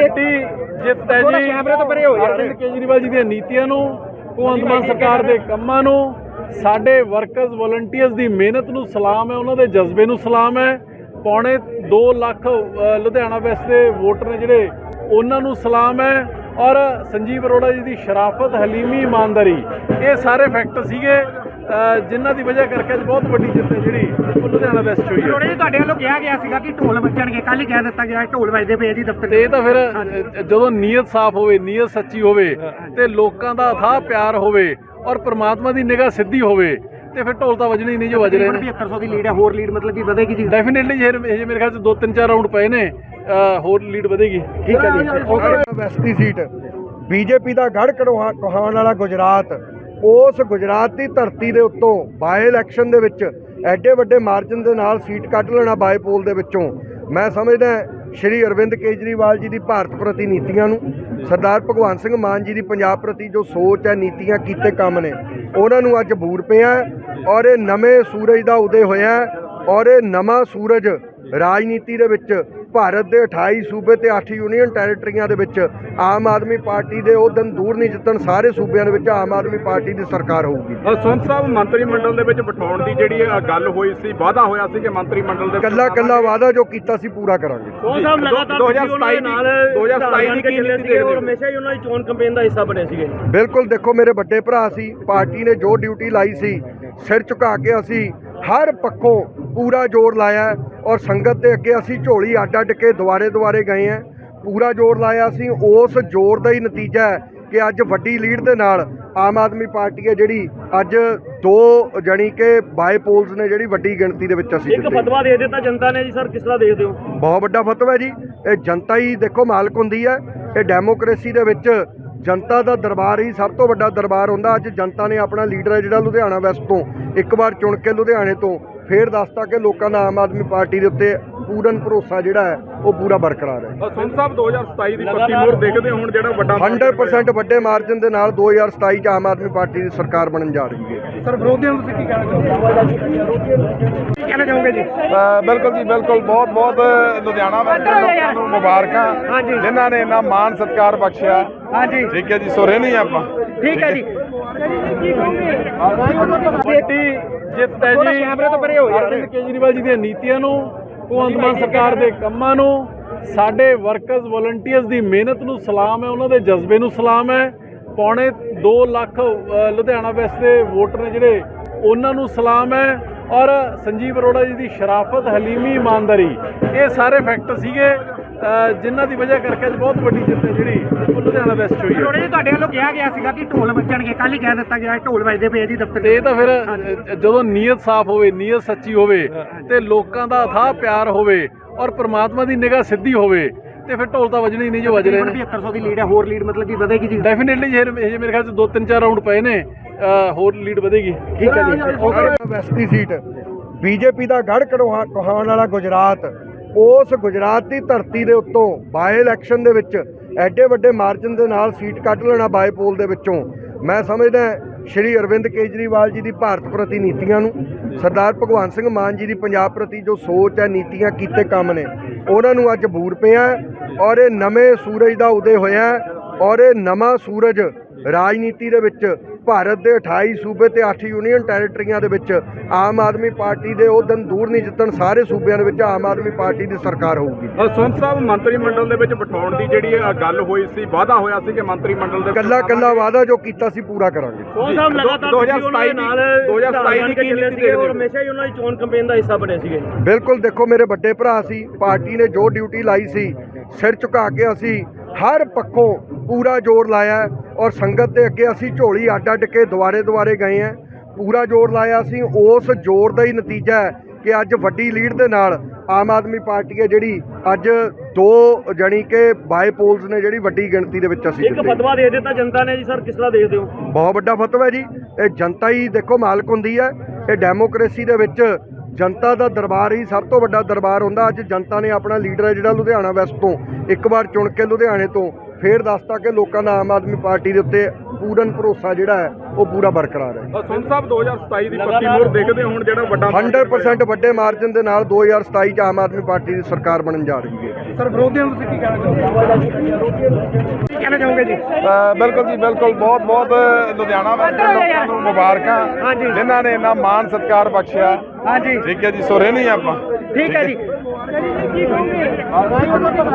ਵੱਡੀ ਜਿੱਤ ਹੈ ਜੀ। ਕੈਮਰੇ ਤੋਂ ਪਰੇ ਹੋ ਯਾਰ। ਅਰਵਿੰਦ ਕੇਜਰੀਵਾਲ ਜੀ ਦੀਆਂ ਨੀਤੀਆਂ ਨੂੰ ਭਗਵੰਤ ਮਾਨ ਸਰਕਾਰ ਦੇ ਕੰਮਾਂ ਨੂੰ ਸਾਡੇ ਵਰਕਰਸ ਵਲੰਟੀਅਰਸ ਦੀ ਮਿਹਨਤ ਨੂੰ ਸਲਾਮ ਹੈ ਉਹਨਾਂ ਦੇ ਜਜ਼ਬੇ ਨੂੰ ਸਲਾਮ ਹੈ। ਪੌਣੇ 2 ਲੱਖ ਲੁਧਿਆਣਾ ਵੈਸਟ ਦੇ ਵੋਟਰ ਨੇ ਜਿਹੜੇ ਉਹਨਾਂ ਨੂੰ ਸਲਾਮ ਹੈ। ਔਰ ਸੰਜੀਵ ਅਰੋੜਾ ਜੀ ਦੀ ਸ਼ਰਾਫਤ ਹਲੀਮੀ ਇਮਾਨਦਾਰੀ ਇਹ ਸਾਰੇ ਫੈਕਟਰ ਸੀਗੇ। ਜਿਨ੍ਹਾਂ ਦੀ ਵਜ੍ਹਾ ਕਰਕੇ ਅੱਜ ਬਹੁਤ ਵੱਡੀ ਜਿੱਤ ਹੈ ਜਿਹੜੀ ਉਹ ਲੁਧਿਆਣਾ ਵੈਸਟ 'ਚ ਹੋਈ ਹੈ। ਥੋੜੇ ਤੁਹਾਡੇ ਵੱਲੋਂ ਕਿਹਾ ਗਿਆ ਸੀਗਾ ਕਿ ਢੋਲ ਵੱਜਣਗੇ ਕੱਲ ਹੀ ਕਹਿ ਦਿੱਤਾ ਗਿਆ ਢੋਲ ਵੱਜਦੇ ਪਏ ਜੀ ਦਫ਼ਤਰ ਤੇ ਇਹ ਤਾਂ ਫਿਰ ਜਦੋਂ ਨੀਅਤ ਸਾਫ਼ ਹੋਵੇ ਨੀਅਤ ਸੱਚੀ ਹੋਵੇ ਤੇ ਲੋਕਾਂ ਦਾ ਅਥਾਹ ਪਿਆਰ ਹੋਵੇ ਔਰ ਪ੍ਰਮਾਤਮਾ ਦੀ ਨਿਗਾਹ ਸਿੱਧੀ ਹੋਵੇ ਤੇ ਫਿਰ ਢੋਲ ਤਾਂ ਵੱਜਣੇ ਨਹੀਂ ਜੋ ਵੱਜ ਰਹੇ ਨੇ। 7500 ਦੀ ਲੀਡ ਹੈ ਹੋਰ ਲੀਡ ਮਤਲਬ ਕਿ ਵਧੇਗੀ ਜੀ। ਡੈਫੀਨਿਟਲੀ ਜੇ ਇਹ ਮੇਰੇ ਖਿਆਲ ਚ ਦੋ ਤਿੰਨ ਚਾਰ ਰਾਊਂਡ ਪਏ ਨੇ ਹੋਰ ਲੀਡ ਵਧੇਗੀ। ਠੀਕ ਹੈ ਜੀ। ਵੈਸਤੀ ਸੀਟ ਬੀਜੇਪੀ ਦਾ ਗੜ ਕਢਵਾ ਕਹਾਉਣ ਵਾਲਾ ਗੁਜਰਾਤ। ਉਸ ਗੁਜਰਾਤ ਦੀ ਧਰਤੀ ਦੇ ਉੱਤੋਂ ਬਾਏ ਇਲੈਕਸ਼ਨ ਦੇ ਵਿੱਚ ਐਡੇ ਵੱਡੇ ਮਾਰਜਨ ਦੇ ਨਾਲ ਸੀਟ ਕੱਢ ਲੈਣਾ ਬਾਏ ਪੋਲ ਦੇ ਵਿੱਚੋਂ। ਮੈਂ ਸਮਝਦਾ ਸ਼੍ਰੀ ਅਰਵਿੰਦ ਕੇਜਰੀਵਾਲ ਜੀ ਦੀ ਭਾਰਤ ਪ੍ਰਤੀ ਨੀਤੀਆਂ ਨੂੰ, ਸਰਦਾਰ ਭਗਵੰਤ ਸਿੰਘ ਮਾਨ ਜੀ ਦੀ ਪੰਜਾਬ ਪ੍ਰਤੀ ਜੋ ਸੋਚ ਹੈ, ਨੀਤੀਆਂ ਕੀਤੇ ਕੰਮ ਨੇ, ਉਹਨਾਂ ਨੂੰ ਅੱਜ ਬੂਰ ਪਿਆ ਔਰ ਇਹ ਨਵੇਂ ਸੂਰਜ ਦਾ ਉਦੈ ਹੋਇਆ ਔਰ ਇਹ ਨਵਾਂ ਸੂਰਜ ਰਾਜਨੀਤੀ ਦੇ ਵਿੱਚ ਭਾਰਤ ਦੇ 28 ਸੂਬੇ ਤੇ 8 ਯੂਨੀਅਨ ਟੈਰੀਟਰੀਆਂ ਦੇ ਵਿੱਚ ਆਮ ਆਦਮੀ ਪਾਰਟੀ ਦੇ ਉਹ ਦਿਨ ਦੂਰ ਨਹੀਂ ਜਿੱਤਣ ਸਾਰੇ ਸੂਬਿਆਂ ਦੇ ਵਿੱਚ ਆਮ ਆਦਮੀ ਪਾਰਟੀ ਦੀ ਸਰਕਾਰ ਹੋਊਗੀ। ਸੰਤ ਸਾਹਿਬ ਮੰਤਰੀ ਮੰਡਲ ਦੇ ਵਿੱਚ ਬਿਠਾਉਣ ਦੀ ਜਿਹੜੀ ਗੱਲ ਹੋਈ ਸੀ ਵਾਅਦਾ ਹੋਇਆ ਸੀ ਕਿ ਮੰਤਰੀ ਮੰਡਲ ਦੇ ਕੱਲਾ ਕੱਲਾ ਵਾਅਦਾ ਜੋ ਕੀਤਾ ਸੀ ਪੂਰਾ ਕਰਾਂਗੇ। ਉਹ ਸਾਹਿਬ ਲਗਾਤਾਰ 2027 ਦੀ 2027 ਦੀ ਕੀ ਨੀਤੀ ਦੇਖਦੇ ਹੋ? ਹਮੇਸ਼ਾ ਹੀ ਉਹਨਾਂ ਦੀ ਚੋਣ ਕੈਂਪੇਨ ਦਾ ਹਿੱਸਾ ਬਣੇ ਸੀਗੇ। ਬਿਲਕੁਲ ਦੇਖੋ ਮੇਰੇ ਵੱਡੇ ਭਰਾ ਸੀ ਪਾਰਟੀ ਨੇ ਜੋ ਡਿਊਟੀ ਲਾਈ ਸੀ ਸਿਰ ਝੁਕਾ ਕੇ ਅਸੀਂ ਹਰ ਪੱਖੋਂ ਪੂਰਾ ਜ਼ੋਰ ਲਾਇਆ ਔਰ ਸੰਗਤ ਦੇ ਅੱਗੇ ਅਸੀਂ ਝੋਲੀ ਅੱਡ ਅੱਡ ਕੇ ਦੁਆਰੇ ਦੁਆਰੇ ਗਏ ਹਾਂ। ਪੂਰਾ ਜ਼ੋਰ ਲਾਇਆ ਸੀ ਉਸ ਜ਼ੋਰ ਦਾ ਹੀ ਨਤੀਜਾ ਹੈ ਕਿ ਅੱਜ ਵੱਡੀ ਲੀਡ ਦੇ ਨਾਲ ਆਮ ਆਦਮੀ ਪਾਰਟੀ ਹੈ ਜਿਹੜੀ ਅੱਜ ਦੋ ਜਾਣੀ ਕਿ ਬਾਈ ਪੋਲਸ ਨੇ ਜਿਹੜੀ ਵੱਡੀ ਗਿਣਤੀ ਦੇ ਵਿੱਚ ਅਸੀਂ ਜਿੱਤੇ। ਦੇ ਦਿੱਤਾ ਜਨਤਾ ਨੇ ਜੀ ਸਰ ਕਿਸ ਤਰ੍ਹਾਂ ਦੇਖਦੇ ਹੋ? ਬਹੁਤ ਵੱਡਾ ਫਤਵਾ ਹੈ ਜੀ। ਇਹ ਜਨਤਾ ਹੀ ਦੇਖੋ ਮਾਲਕ ਹੁੰਦੀ ਹੈ। ਇਹ ਡੈਮੋਕ੍ਰੇਸੀ ਦੇ ਵਿੱਚ ਜਨਤਾ ਦਾ ਦਰਬਾਰ ਹੀ ਸਭ ਤੋਂ ਵੱਡਾ ਦਰਬਾਰ ਹੁੰਦਾ। ਅੱਜ ਜਨਤਾ ਨੇ ਆਪਣਾ ਲੀਡਰ ਹੈ ਜਿਹੜਾ ਲੁਧਿਆਣਾ ਵੈਸਟ ਤੋਂ। ਇੱਕ ਵਾਰ ਚੁਣ ਕੇ ਲੁਧਿਆਣੇ ਤੋਂ ਫੇਰ ਦੱਸਤਾ ਕਿ ਲੋਕਾਂ ਦਾ ਆਮ ਆਦਮੀ ਪਾਰਟੀ ਦੇ ਉੱਤੇ ਪੂਰਨ ਭਰੋਸਾ ਜਿਹੜਾ ਹੈ ਉਹ ਪੂਰਾ ਬਰਕਰਾਰ ਹੈ। ਸੰਤ ਸਾਹਿਬ 2027 ਦੀ ਪੱਤੀ ਮੋਹਰ ਦੇਖਦੇ ਹੁਣ ਜਿਹੜਾ ਵੱਡਾ 100% ਵੱਡੇ ਮਾਰਜਨ ਦੇ ਨਾਲ 2027 ਚ ਆਮ ਆਦਮੀ ਪਾਰਟੀ ਦੀ ਸਰਕਾਰ ਬਣਨ ਜਾ ਰਹੀ ਹੈ। ਸਰ ਵਿਰੋਧੀਆਂ ਨੂੰ ਤੁਸੀਂ ਕੀ ਕਹਿਣਾ ਕੀ ਕਹਿਣਾ ਚਾਹੋਗੇ ਜੀ? ਬਿਲਕੁਲ ਜੀ ਬਿਲਕੁਲ। ਬਹੁਤ ਬਹੁਤ ਲੁਧਿਆਣਾ ਵਾਸਤੇ ਲੋਕਾਂ ਨੂੰ ਮੁਬਾਰਕਾਂ। ਜਿਨ੍ਹਾਂ ਨੇ ਇੰਨਾ ਮਾਣ ਸਤਿਕਾਰ ਬਖਸ਼ਿਆ। ਹਾਂਜੀ। ਠੀਕ ਹੈ ਜੀ ਸੋ ਰਹਿਣੀ ਆਪਾਂ। ਠੀਕ ਹੈ ਜੀ। ਜਿੱਤ ਹੈ ਜੀ। ਕੈਮਰੇ ਤੋਂ ਪਰੇ ਹੋ ਯਾਰ। ਅਰਵਿੰਦ ਕੇਜਰੀਵਾਲ ਜੀ ਦੀਆਂ ਨੀਤੀਆਂ ਨੂੰ ਭਗਵੰਤ ਮਾਨ ਸਰਕਾਰ ਦੇ ਕੰਮਾਂ ਨੂੰ ਸਾਡੇ ਵਰਕਰਸ ਵਲੰਟੀਅਰਸ ਦੀ ਮਿਹਨਤ ਨੂੰ ਸਲਾਮ ਹੈ ਉਹਨਾਂ ਦੇ ਜਜ਼ਬੇ ਨੂੰ ਸਲਾਮ ਹੈ। ਪੌਣੇ 2 ਲੱਖ ਲੁਧਿਆਣਾ ਵੈਸਟ ਦੇ ਵੋਟਰ ਨੇ ਜਿਹੜੇ ਉਹਨਾਂ ਨੂੰ ਸਲਾਮ ਹੈ। ਔਰ ਸੰਜੀਵ ਅਰੋੜਾ ਜੀ ਦੀ ਸ਼ਰਾਫਤ ਹਲੀਮੀ ਇਮਾਨਦਾਰੀ ਇਹ ਸਾਰੇ ਫੈਕਟਰ ਸੀਗੇ। ਜਿਨ੍ਹਾਂ ਦੀ ਵਜ੍ਹਾ ਕਰਕੇ ਅੱਜ ਬਹੁਤ ਵੱਡੀ ਜਿੱਤ ਹੈ ਜਿਹੜੀ ਉਹ ਲੁਧਿਆਣਾ ਵੈਸਟ 'ਚ ਹੋਈ ਹੈ। ਥੋੜੇ ਤੁਹਾਡੇ ਵੱਲੋਂ ਕਿਹਾ ਗਿਆ ਸੀਗਾ ਕਿ ਢੋਲ ਵੱਜਣਗੇ ਕੱਲ ਹੀ ਕਹਿ ਦਿੱਤਾ ਗਿਆ ਢੋਲ ਵੱਜਦੇ ਪਏ ਆ ਜੀ ਦਫ਼ਤਰ ਤੇ ਇਹ ਤਾਂ ਫਿਰ ਜਦੋਂ ਨੀਅਤ ਸਾਫ਼ ਹੋਵੇ ਨੀਅਤ ਸੱਚੀ ਹੋਵੇ ਤੇ ਲੋਕਾਂ ਦਾ ਅਥਾਹ ਪਿਆਰ ਹੋਵੇ ਔਰ ਪ੍ਰਮਾਤਮਾ ਦੀ ਨਿਗਾਹ ਸਿੱਧੀ ਹੋਵੇ ਤੇ ਫਿਰ ਢੋਲ ਤਾਂ ਵੱਜਣੇ ਹੀ ਨਹੀਂ ਜੋ ਵੱਜ ਰਹੇ ਨੇ। 7500 ਦੀ ਲੀਡ ਹੈ ਹੋਰ ਲੀਡ ਮਤਲਬ ਕਿ ਵਧੇਗੀ ਜੀ। ਡੈਫੀਨਿਟਲੀ ਜੇ ਇਹ ਮੇਰੇ ਖਿਆਲ ਚ ਦੋ ਤਿੰਨ ਚਾਰ ਰਾਊਂਡ ਪਏ ਨੇ ਹੋਰ ਲੀਡ ਵਧੇਗੀ। ਠੀਕ ਹੈ ਜੀ। ਵੈਸਤੀ ਸੀਟ ਬੀਜੇਪੀ ਦਾ ਗੜ ਕਢਵਾ ਕਹਾਉਣ ਵਾਲਾ ਗੁਜਰਾਤ। ਉਸ ਗੁਜਰਾਤ ਦੀ ਧਰਤੀ ਦੇ ਉੱਤੋਂ ਬਾਏ ਇਲੈਕਸ਼ਨ ਦੇ ਵਿੱਚ ਐਡੇ ਵੱਡੇ ਮਾਰਜਨ ਦੇ ਨਾਲ ਸੀਟ ਕੱਢ ਲੈਣਾ ਬਾਏ ਪੋਲ ਦੇ ਵਿੱਚੋਂ। ਮੈਂ ਸਮਝਦਾ ਸ਼੍ਰੀ ਅਰਵਿੰਦ ਕੇਜਰੀਵਾਲ ਜੀ ਦੀ ਭਾਰਤ ਪ੍ਰਤੀ ਨੀਤੀਆਂ ਨੂੰ, ਸਰਦਾਰ ਭਗਵੰਤ ਸਿੰਘ ਮਾਨ ਜੀ ਦੀ ਪੰਜਾਬ ਪ੍ਰਤੀ ਜੋ ਸੋਚ ਹੈ, ਨੀਤੀਆਂ ਕੀਤੇ ਕੰਮ ਨੇ, ਉਹਨਾਂ ਨੂੰ ਅੱਜ ਬੂਰ ਪਿਆ ਔਰ ਇਹ ਨਵੇਂ ਸੂਰਜ ਦਾ ਉਦੈ ਹੋਇਆ ਔਰ ਇਹ ਨਵਾਂ ਸੂਰਜ ਰਾਜਨੀਤੀ ਦੇ ਵਿੱਚ ਭਾਰਤ ਦੇ 28 ਸੂਬੇ ਤੇ 8 ਯੂਨੀਅਨ ਟੈਰੀਟਰੀਆਂ ਦੇ ਵਿੱਚ ਆਮ ਆਦਮੀ ਪਾਰਟੀ ਦੇ ਉਹ ਦਿਨ ਦੂਰ ਨਹੀਂ ਜਿੱਤਣ ਸਾਰੇ ਸੂਬਿਆਂ ਦੇ ਵਿੱਚ ਆਮ ਆਦਮੀ ਪਾਰਟੀ ਦੀ ਸਰਕਾਰ ਹੋਊਗੀ। ਸੰਤ ਸਾਹਿਬ ਮੰਤਰੀ ਮੰਡਲ ਦੇ ਵਿੱਚ ਬਿਠਾਉਣ ਦੀ ਜਿਹੜੀ ਗੱਲ ਹੋਈ ਸੀ ਵਾਅਦਾ ਹੋਇਆ ਸੀ ਕਿ ਮੰਤਰੀ ਮੰਡਲ ਦੇ ਕੱਲਾ ਕੱਲਾ ਵਾਅਦਾ ਜੋ ਕੀਤਾ ਸੀ ਪੂਰਾ ਕਰਾਂਗੇ। ਉਹ ਸਾਹਿਬ ਲਗਾਤਾਰ 2027 ਦੀ 2027 ਦੀ ਕੀ ਨੀਤੀ ਦੇਖਦੇ ਹੋ? ਹਮੇਸ਼ਾ ਹੀ ਉਹਨਾਂ ਦੀ ਚੋਣ ਕੈਂਪੇਨ ਦਾ ਹਿੱਸਾ ਬਣੇ ਸੀਗੇ। ਬਿਲਕੁਲ ਦੇਖੋ ਮੇਰੇ ਵੱਡੇ ਭਰਾ ਸੀ ਪਾਰਟੀ ਨੇ ਜੋ ਡਿਊਟੀ ਲਾਈ ਸੀ ਸਿਰ ਝੁਕਾ ਕੇ ਅਸੀਂ ਹਰ ਪੱਖੋਂ ਪੂਰਾ ਜ਼ੋਰ ਲਾਇਆ। ਹੈ ਔਰ ਸੰਗਤ ਦੇ ਅੱਗੇ ਅਸੀਂ ਝੋਲੀ ਅੱਡ ਅੱਡ ਕੇ ਦੁਆਰੇ ਦੁਆਰੇ ਗਏ ਹਾਂ। ਪੂਰਾ ਜ਼ੋਰ ਲਾਇਆ ਸੀ ਉਸ ਜ਼ੋਰ ਦਾ ਹੀ ਨਤੀਜਾ ਹੈ ਕਿ ਅੱਜ ਵੱਡੀ ਲੀਡ ਦੇ ਨਾਲ ਆਮ ਆਦਮੀ ਪਾਰਟੀ ਹੈ ਜਿਹੜੀ ਅੱਜ ਦੋ ਜਾਣੀ ਕਿ ਬਾਈ ਪੋਲਸ ਨੇ ਜਿਹੜੀ ਵੱਡੀ ਗਿਣਤੀ ਦੇ ਵਿੱਚ ਅਸੀਂ ਇੱਕ ਫਤਵਾ ਦੇ ਦਿੱਤਾ ਜਨਤਾ ਨੇ ਜੀ ਸਰ ਕਿਸ ਤਰ੍ਹਾਂ ਦੇਖਦੇ ਹੋ? ਬਹੁਤ ਵੱਡਾ ਫਤਵਾ ਹੈ ਜੀ। ਇਹ ਜਨਤਾ ਹੀ ਦੇਖੋ ਮਾਲਕ ਹੁੰਦੀ ਹੈ। ਇਹ ਡੈਮੋਕ੍ਰੇਸੀ ਦੇ ਵਿੱਚ ਜਨਤਾ ਦਾ ਦਰਬਾਰ ਹੀ ਸਭ ਤੋਂ ਵੱਡਾ ਦਰਬਾਰ ਹੁੰਦਾ। ਅੱਜ ਜਨਤਾ ਨੇ ਆਪਣਾ ਲੀਡਰ ਹੈ ਜਿਹੜਾ ਲੁਧਿਆਣਾ ਵੈਸਟ ਤੋਂ। ਇੱਕ ਵਾਰ ਚੁਣ ਕੇ ਲੁਧਿਆਣੇ ਤੋਂ ਫੇਰ ਦੱਸਤਾ ਕਿ ਲੋਕਾਂ ਦਾ ਆਮ ਆਦਮੀ ਪਾਰਟੀ ਦੇ ਉੱਤੇ ਪੂਰਨ ਭਰੋਸਾ ਜਿਹੜਾ ਹੈ ਉਹ ਪੂਰਾ ਬਰਕਰਾਰ ਹੈ। ਸੁਨ ਸਾਹਿਬ 2027 ਦੀ ਪੱਕੀ ਮੋਹਰ ਦੇਖਦੇ ਹੁਣ ਜਿਹੜਾ ਵੱਡਾ 100% ਵੱਡੇ ਮਾਰਜਨ ਦੇ ਨਾਲ 2027 ਚ ਆਮ ਆਦਮੀ ਪਾਰਟੀ ਦੀ ਸਰਕਾਰ ਬਣਨ ਜਾ ਰਹੀ ਹੈ। ਸਰ ਵਿਰੋਧੀਆਂ ਨੂੰ ਤੁਸੀਂ ਕੀ ਕਹਿਣਾ ਚਾਹੋਗੇ? ਕੀ ਕਹਿਣਾ ਚਾਹੋਗੇ ਜੀ? ਬਿਲਕੁਲ ਜੀ ਬਿਲਕੁਲ। ਬਹੁਤ ਬਹੁਤ ਲੁਧਿਆਣਾ ਵਾਸਤੇ ਲੋਕਾਂ ਨੂੰ ਮੁਬਾਰਕਾਂ। ਹਾਂਜੀ। ਜਿਨ੍ਹਾਂ ਨੇ ਇੰਨਾ ਮਾਣ ਸਤਿਕਾਰ ਬਖਸ਼ਿਆ। ਹਾਂਜੀ। ਠੀਕ ਹੈ ਜੀ ਸੋ ਰਹਿਣੀ ਆਪਾਂ। ਠੀਕ ਹੈ ਜੀ।